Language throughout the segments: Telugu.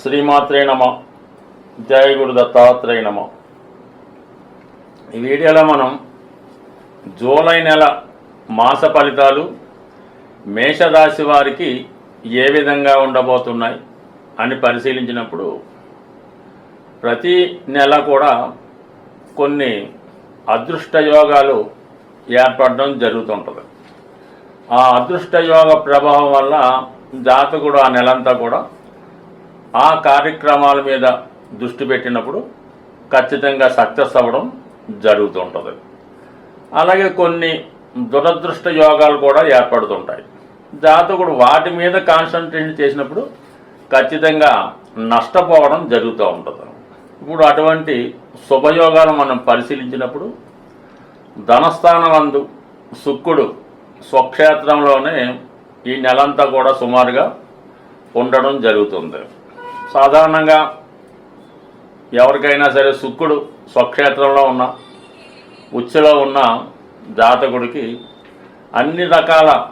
శ్రీమాత్రే నమ. జయ గురు దత్తాత్రేయ నమ. ఈ వీడియోలో మనం జూలై నెల మాస ఫలితాలు మేషరాశి వారికి ఏ విధంగా ఉండబోతున్నాయి అని పరిశీలించినప్పుడు ప్రతి నెల కూడా కొన్ని అదృష్ట యోగాలు ఏర్పడడం జరుగుతుంటుంది. ఆ అదృష్ట యోగ ప్రభావం వల్ల జాతకుడు ఆ నెలంతా కూడా ఆ కార్యక్రమాల మీద దృష్టి పెట్టినప్పుడు ఖచ్చితంగా సక్సెస్ అవ్వడం జరుగుతుంటుంది. అలాగే కొన్ని దురదృష్ట యోగాలు కూడా ఏర్పడుతుంటాయి. జాతకుడు వాటి మీద కాన్సన్ట్రేట్ చేసినప్పుడు ఖచ్చితంగా నష్టపోవడం జరుగుతూ ఉంటుంది. ఇప్పుడు అటువంటి శుభయోగాలు మనం పరిశీలించినప్పుడు ధనస్థానమందు శుక్రుడు స్వక్షేత్రంలోనే ఈ నెలంతా కూడా సుమారుగా ఉండడం జరుగుతుంది. సాధారణంగా ఎవరికైనా సరే శుక్రుడు స్వక్షేత్రంలో ఉన్న ఉచ్చులో ఉన్న జాతకుడికి అన్ని రకాల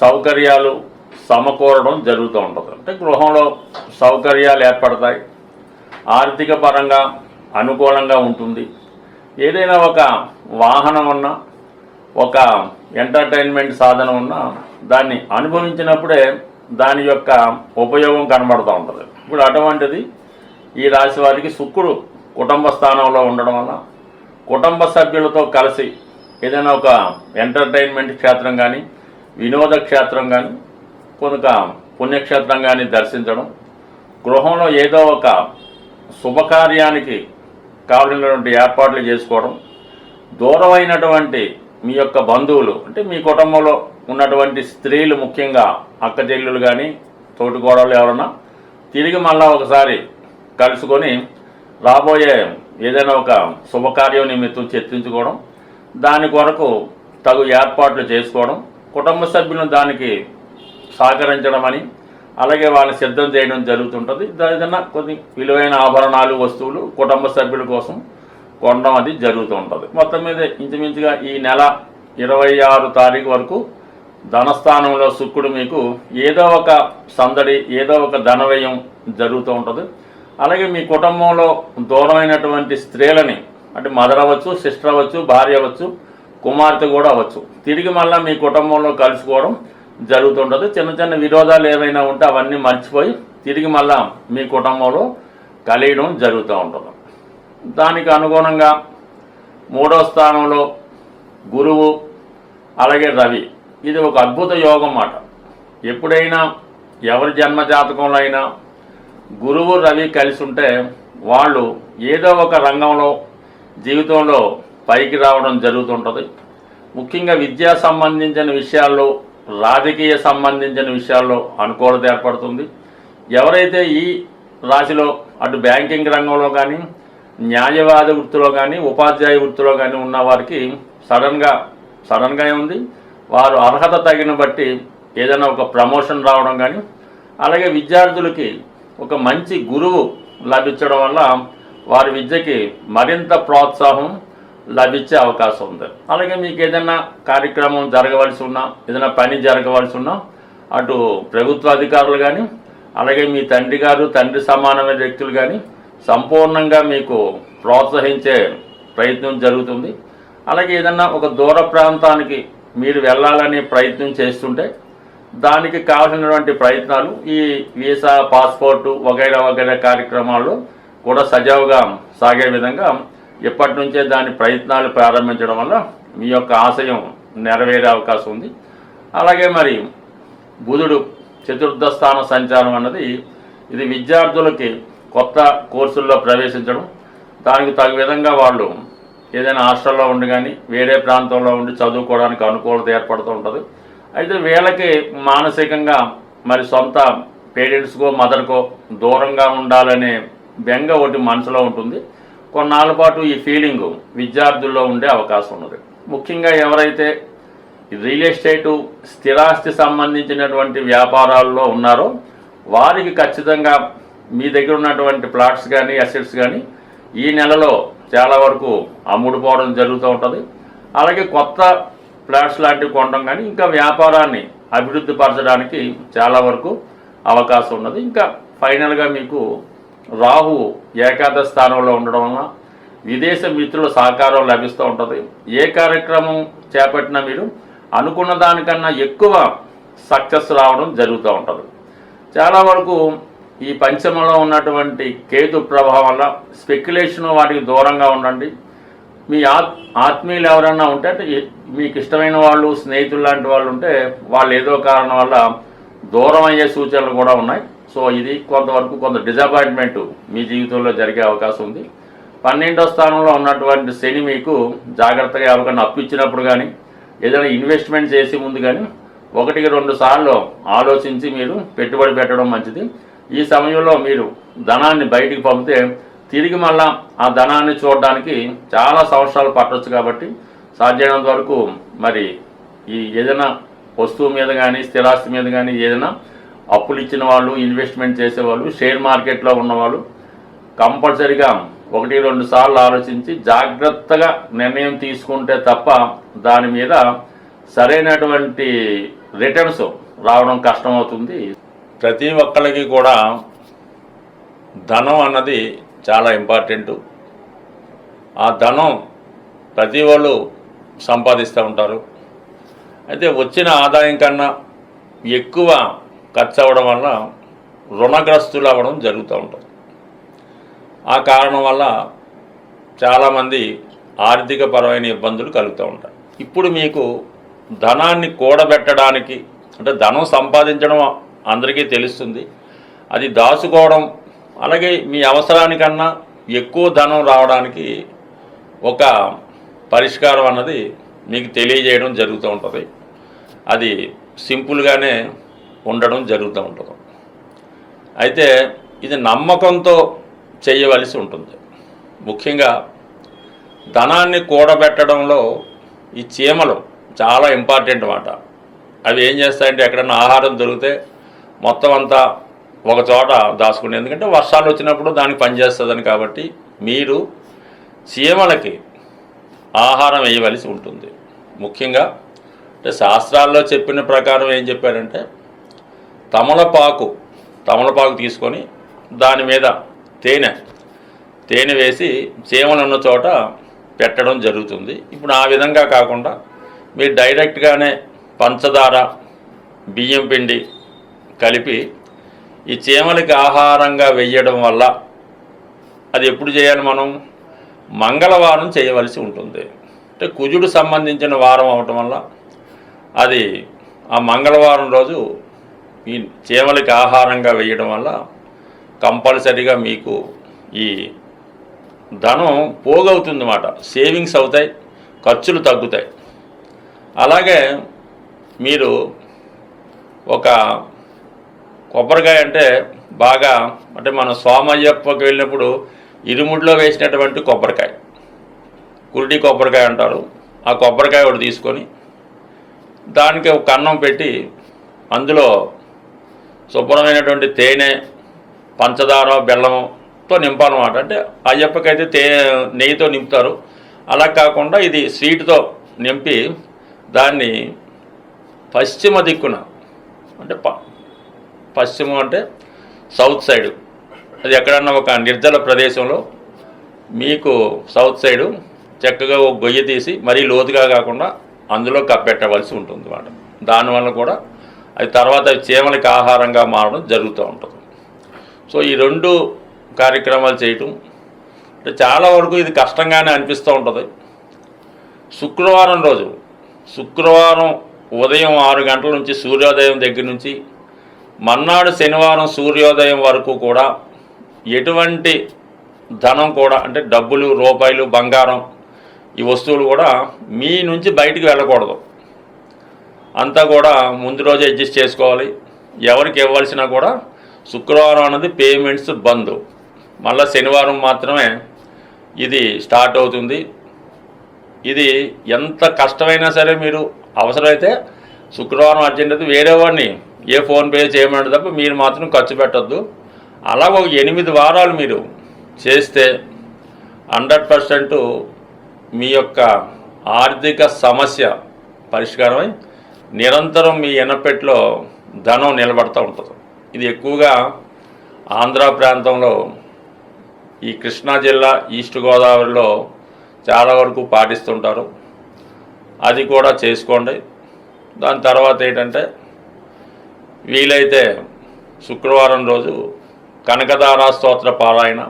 సౌకర్యాలు సమకూరడం జరుగుతూ ఉంటుంది. అంటే గృహంలో సౌకర్యాలు ఏర్పడతాయి. ఆర్థిక పరంగా అనుకూలంగా ఉంటుంది. ఏదైనా ఒక వాహనం ఉన్నా ఒక ఎంటర్టైన్మెంట్ సాధన ఉన్నా దాన్ని అనుభవించినప్పుడే దాని యొక్క ఉపయోగం కనబడుతూ ఉంటుంది. ఇప్పుడు అటువంటిది ఈ రాశి వారికి శుక్రుడు కుటుంబ స్థానంలో ఉండడం వల్ల కుటుంబ సభ్యులతో కలిసి ఏదైనా ఒక ఎంటర్టైన్మెంట్ క్షేత్రం కానీ వినోద క్షేత్రం కానీ కొంత పుణ్యక్షేత్రం కానీ దర్శించడం గృహంలో ఏదో ఒక శుభకార్యానికి కావలసినటువంటి ఏర్పాట్లు చేసుకోవడం దూరమైనటువంటి మీ యొక్క బంధువులు అంటే మీ కుటుంబంలో ఉన్నటువంటి స్త్రీలు ముఖ్యంగా అక్క చెల్లెలు కానీ తోటికోడలు ఎవరన్నా తిరిగి మళ్ళా ఒకసారి కలుసుకొని రాబోయే ఏదైనా ఒక శుభకార్యం నిమిత్తం చర్చించుకోవడం దాని కొరకు తగు ఏర్పాట్లు చేసుకోవడం కుటుంబ సభ్యులను దానికి సహకరించడం అని అలాగే వాళ్ళని సిద్ధం చేయడం జరుగుతుంటుంది. ఏదైనా కొన్ని విలువైన ఆభరణాలు వస్తువులు కుటుంబ సభ్యుల కోసం కొనడం అది జరుగుతూ ఉంటుంది మొత్తం మీద ఇంచుమించుగా ఈ నెల ఇరవై ఆరు తారీఖు వరకు ధనస్థానంలో శుక్రుడు మీకు ఏదో ఒక సందడి ఏదో ఒక ధనవ్యయం జరుగుతూ ఉంటుంది. అలాగే మీ కుటుంబంలో దూరమైనటువంటి స్త్రీలని అంటే మదర్ అవ్వచ్చు సిస్టర్ అవ్వచ్చు భార్య అవ్వచ్చు కుమార్తె కూడా అవ్వచ్చు. తిరిగి మళ్ళీ మీ కుటుంబంలో కలుసుకోవడం జరుగుతుంటుంది. చిన్న చిన్న విరోధాలు ఏవైనా ఉంటే అవన్నీ మర్చిపోయి తిరిగి మళ్ళా మీ కుటుంబంలో కలియడం జరుగుతూ ఉంటుంది. దానికి అనుగుణంగా మూడో స్థానంలో గురువు అలాగే రవి. ఇది ఒక అద్భుత యోగం మాట ఎప్పుడైనా ఎవరి జన్మ జాతకంలో అయినా గురువు రవి కలిసి ఉంటే వాళ్ళు ఏదో ఒక రంగంలో జీవితంలో పైకి రావడం జరుగుతుంటుంది. ముఖ్యంగా విద్యా సంబంధించిన విషయాల్లో రాజకీయ సంబంధించిన విషయాల్లో అనుకూలత ఏర్పడుతుంది. ఎవరైతే ఈ రాశిలో అటు బ్యాంకింగ్ రంగంలో కానీ న్యాయవాద వృత్తిలో కానీ ఉపాధ్యాయ వృత్తిలో కానీ ఉన్న వారికి సడన్గా సడన్గా ఉంది. వారు అర్హత తగిన బట్టి ఏదైనా ఒక ప్రమోషన్ రావడం కానీ అలాగే విద్యార్థులకి ఒక మంచి గురువు లభించడం వల్ల వారి విద్యకి మరింత ప్రోత్సాహం లభించే అవకాశం ఉంది. అలాగే మీకు ఏదైనా కార్యక్రమం జరగవలసి ఉన్నా ఏదైనా పని జరగవలసి ఉన్నా అటు ప్రభుత్వ అధికారులు కానీ అలాగే మీ తండ్రి గారు తండ్రి సమానమైన వ్యక్తులు కానీ సంపూర్ణంగా మీకు ప్రోత్సహించే ప్రయత్నం జరుగుతుంది. అలాగే ఏదన్నా ఒక దూర ప్రాంతానికి మీరు వెళ్ళాలనే ప్రయత్నం చేస్తుంటే దానికి కావాల్సినటువంటి ప్రయత్నాలు ఈ వీసా పాస్పోర్టు వగైరా వగైరా కార్యక్రమాల్లో కూడా సజావుగా సాగే విధంగా ఇప్పటి నుంచే దాని ప్రయత్నాలు ప్రారంభించడం వల్ల మీ యొక్క ఆశయం నెరవేరే అవకాశం ఉంది. అలాగే మరి బుధుడు చతుర్థ స్థాన సంచారం అన్నది ఇది విద్యార్థులకి కొత్త కోర్సుల్లో ప్రవేశించడం దానికి తగు విధంగా వాళ్ళు ఏదైనా హాస్టల్లో ఉండి కానీ వేరే ప్రాంతంలో ఉండి చదువుకోవడానికి అనుకూలత ఏర్పడుతూ ఉంటుంది. అయితే వీళ్ళకి మానసికంగా మరి సొంత పేరెంట్స్కో మదర్కో దూరంగా ఉండాలనే బెంగ ఒకటి మనసులో ఉంటుంది. కొన్నాళ్ళ పాటు ఈ ఫీలింగ్ విద్యార్థుల్లో ఉండే అవకాశం ఉన్నది. ముఖ్యంగా ఎవరైతే రియల్ ఎస్టేటు స్థిరాస్తి సంబంధించినటువంటి వ్యాపారాల్లో ఉన్నారో వారికి ఖచ్చితంగా మీ దగ్గర ఉన్నటువంటి ప్లాట్స్ కానీ అసెట్స్ కానీ ఈ నెలలో చాలా వరకు అమ్ముడుపోవడం జరుగుతూ ఉంటుంది. అలాగే కొత్త ఫ్లాట్స్ లాంటివి కొనడం కానీ ఇంకా వ్యాపారాన్ని అభివృద్ధి పరచడానికి చాలా వరకు అవకాశం ఉన్నది. ఇంకా ఫైనల్గా మీకు రాహు ఏకాదశ స్థానంలో ఉండడం వలన విదేశ మిత్రుల సహకారం లభిస్తూ ఉంటుంది. ఏ కార్యక్రమం చేపట్టినా మీరు అనుకున్న దానికన్నా ఎక్కువ సక్సెస్ రావడం జరుగుతూ ఉంటుంది. చాలా వరకు ఈ పంచమంలో ఉన్నటువంటి కేతు ప్రభావం వల్ల స్పెక్యులేషన్ వాటికి దూరంగా ఉండండి. మీ ఆత్ ఆత్మీయులు ఎవరైనా ఉంటే మీకు ఇష్టమైన వాళ్ళు స్నేహితులు లాంటి వాళ్ళు ఉంటే వాళ్ళు ఏదో కారణం వల్ల దూరం అయ్యే సూచనలు కూడా ఉన్నాయి. సో ఇది కొంతవరకు కొంత డిజపాయింట్మెంట్ మీ జీవితంలో జరిగే అవకాశం ఉంది. పన్నెండో స్థానంలో ఉన్నటువంటి శని మీకు జాగ్రత్తగా ఎవరికైనా అప్పు ఇచ్చినప్పుడు కానీ ఏదైనా ఇన్వెస్ట్మెంట్ చేసే ముందు కానీ ఒకటికి రెండు సార్లు ఆలోచించి మీరు పెట్టుబడి పెట్టడం మంచిది. ఈ సమయంలో మీరు ధనాన్ని బయటికి పంపితే తిరిగి మళ్ళా ఆ ధనాన్ని చూడడానికి చాలా సంవత్సరాలు పట్టవచ్చు కాబట్టి సాధ్యమైనంత వరకు మరి ఈ ఏదైనా వస్తువు మీద కానీ స్థిరాస్తి మీద కానీ ఏదైనా అప్పులు ఇచ్చిన వాళ్ళు ఇన్వెస్ట్మెంట్ చేసేవాళ్ళు షేర్ మార్కెట్లో ఉన్నవాళ్ళు కంపల్సరిగా ఒకటి రెండు సార్లు ఆలోచించి జాగ్రత్తగా నిర్ణయం తీసుకుంటే తప్ప దాని మీద సరైనటువంటి రిటర్న్స్ రావడం కష్టమవుతుంది. ప్రతి ఒక్కరికి కూడా ధనం అన్నది చాలా ఇంపార్టెంటు. ఆ ధనం ప్రతి వాళ్ళు సంపాదిస్తూ ఉంటారు. అయితే వచ్చిన ఆదాయం కన్నా ఎక్కువ ఖర్చు అవ్వడం వల్ల రుణగ్రస్తులు అవ్వడం జరుగుతూ ఉంటుంది ఆ కారణం వల్ల చాలామంది ఆర్థిక పరమైన ఇబ్బందులు కలుగుతూ ఉంటాయి ఇప్పుడు మీకు ధనాన్ని కూడబెట్టడానికి అంటే ధనం సంపాదించడం అందరికీ తెలుస్తుంది. అది దాచుకోవడం అలాగే మీ అవసరానికన్నా ఎక్కువ ధనం రావడానికి ఒక పరిష్కారం అన్నది మీకు తెలియజేయడం జరుగుతూ ఉంటుంది. అది సింపుల్గానే ఉండడం జరుగుతూ ఉంటుంది. అయితే ఇది నమ్మకంతో చేయవలసి ఉంటుంది. ముఖ్యంగా ధనాన్ని కూడబెట్టడంలో ఈ చీమలు చాలా ఇంపార్టెంట్ అన్నమాట అవి ఏం చేస్తాయంటే ఎక్కడన్నా ఆహారం దొరికితే మొత్తం అంతా ఒక చోట దాచుకునే. ఎందుకంటే వర్షాలు వచ్చినప్పుడు దానికి పనిచేస్తుందని కాబట్టి మీరు చీమలకి ఆహారం వేయవలసి ఉంటుంది. ముఖ్యంగా అంటే శాస్త్రాల్లో చెప్పిన ప్రకారం ఏం చెప్పారంటే తమలపాకు తమలపాకు తీసుకొని దాని మీద తేనె తేనె వేసి చీమలు ఉన్న చోట పెట్టడం జరుగుతుంది. ఇప్పుడు ఆ విధంగా కాకుండా మీరు డైరెక్ట్గానే పంచదార బియ్యం పిండి కలిపి ఈ చీమలకి ఆహారంగా వెయ్యడం వల్ల అది ఎప్పుడు చేయాలి మనం? మంగళవారం చేయవలసి ఉంటుంది. అంటే కుజుడు సంబంధించిన వారం అవటం వల్ల అది ఆ మంగళవారం రోజు ఈ చీమలకి ఆహారంగా వేయడం వల్ల కంపల్సరీగా మీకు ఈ ధనం పోగవుతుంది అన్నమాట సేవింగ్స్ అవుతాయి ఖర్చులు తగ్గుతాయి. అలాగే మీరు ఒక కొబ్బరికాయ అంటే బాగా అంటే మన సోమయ్యప్పకి వెళ్ళినప్పుడు ఇరుముడిలో వేసినటువంటి కొబ్బరికాయ. కురిటి కొబ్బరికాయ అంటారు. ఆ కొబ్బరికాయ ఒకటి తీసుకొని దానికి ఒక కన్నం పెట్టి అందులో శుభ్రమైనటువంటి తేనె పంచదార బెల్లంతో నింపాలన్నమాట. అంటే అయ్యప్పకైతే తే నెయ్యితో నింపుతారు. అలా కాకుండా ఇది స్వీట్తో నింపి దాన్ని పశ్చిమ దిక్కున అంటే ప పశ్చిమం అంటే సౌత్ సైడ్. అది ఎక్కడన్నా ఒక నిర్జల ప్రదేశంలో మీకు సౌత్ సైడు చక్కగా ఒక గొయ్యి తీసి మరీ లోతుగా కాకుండా అందులో కప్పెట్టవలసి ఉంటుంది మాట దానివల్ల కూడా అది తర్వాత చీమలకి ఆహారంగా మారడం జరుగుతూ ఉంటుంది. సో ఈ రెండు కార్యక్రమాలు చేయటం అంటే చాలా వరకు ఇది కష్టంగానే అనిపిస్తూ ఉంటుంది. శుక్రవారం రోజు శుక్రవారం ఉదయం ఆరు గంటల నుంచి సూర్యోదయం దగ్గర నుంచి మన్నాడు శనివారం సూర్యోదయం వరకు కూడా ఎటువంటి ధనం కూడా అంటే డబ్బులు రూపాయలు బంగారం ఈ వస్తువులు కూడా మీ నుంచి బయటికి వెళ్ళకూడదు. అంతా కూడా ముందు రోజే అడ్జస్ట్ చేసుకోవాలి. ఎవరికి ఇవ్వాల్సినా కూడా శుక్రవారం అన్నది పేమెంట్స్ బంద్. మళ్ళీ శనివారం మాత్రమే ఇది స్టార్ట్ అవుతుంది. ఇది ఎంత కష్టమైనా సరే మీరు అవసరమైతే శుక్రవారం అర్జెంట్ అయితే వేరే వాడిని ఏ ఫోన్పే చేయమంటే తప్ప మీరు మాత్రం ఖర్చు పెట్టద్దు. అలా ఒక ఎనిమిది వారాలు మీరు చేస్తే హండ్రెడ్ పర్సెంట్ మీ యొక్క ఆర్థిక సమస్య పరిష్కారమై నిరంతరం మీ ఎనపెట్లో ధనం నిలబడుతూ ఉంటుంది. ఇది ఎక్కువగా ఆంధ్ర ప్రాంతంలో ఈ కృష్ణా జిల్లా ఈస్ట్ గోదావరిలో చాలా వరకు పాటిస్తుంటారు. అది కూడా చేసుకోండి. దాని తర్వాత ఏంటంటే వీలైతే శుక్రవారం రోజు కనకదారా స్తోత్ర పారాయణ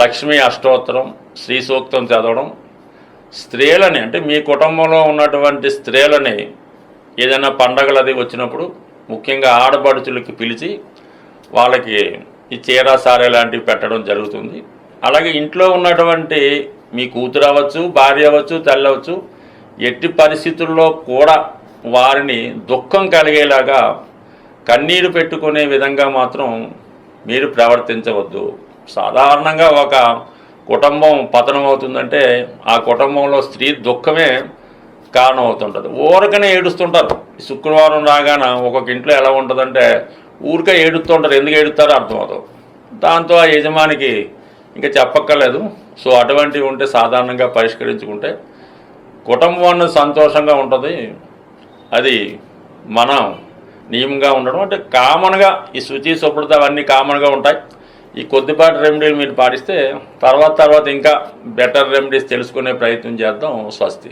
లక్ష్మీ అష్టోత్తరం శ్రీ సూక్తం చదవడం. స్త్రీలని అంటే మీ కుటుంబంలో ఉన్నటువంటి స్త్రీలని ఏదైనా పండగలు అది వచ్చినప్పుడు ముఖ్యంగా ఆడపడుచులకి పిలిచి వాళ్ళకి ఈ చీర సారే లాంటివి పెట్టడం జరుగుతుంది. అలాగే ఇంట్లో ఉన్నటువంటి మీ కూతురు అవ్వచ్చు భార్య అవ్వచ్చు తల్లి అవ్వచ్చు ఎట్టి పరిస్థితుల్లో కూడా వారిని దుఃఖం కలిగేలాగా కన్నీరు పెట్టుకునే విధంగా మాత్రం మీరు ప్రవర్తించవద్దు. సాధారణంగా ఒక కుటుంబం పతనం అవుతుందంటే ఆ కుటుంబంలో స్త్రీ దుఃఖమే కారణం అవుతుంటుంది ఊరకనే ఏడుస్తుంటారు. శుక్రవారం రాగాన ఒక్కొక్క ఇంట్లో ఎలా ఉంటుందంటే ఊరికే ఏడుస్తుంటారు. ఎందుకు ఏడుస్తారో అర్థమవుతుంది దాంతో ఆ యజమానికి ఇంకా చెప్పక్కర్లేదు. సో అటువంటివి ఉంటే సాధారణంగా పరిష్కరించుకుంటే కుటుంబం సంతోషంగా ఉంటుంది. అది మనం నియమంగా ఉండడం అంటే కామన్గా ఈ శుచి శుభ్రత అవన్నీ కామన్గా ఉంటాయి. ఈ కొద్దిపాటి రెమెడీలు మీరు పాటిస్తే తర్వాత తర్వాత ఇంకా బెటర్ రెమెడీస్ తెలుసుకునే ప్రయత్నం చేద్దాం స్వస్తి.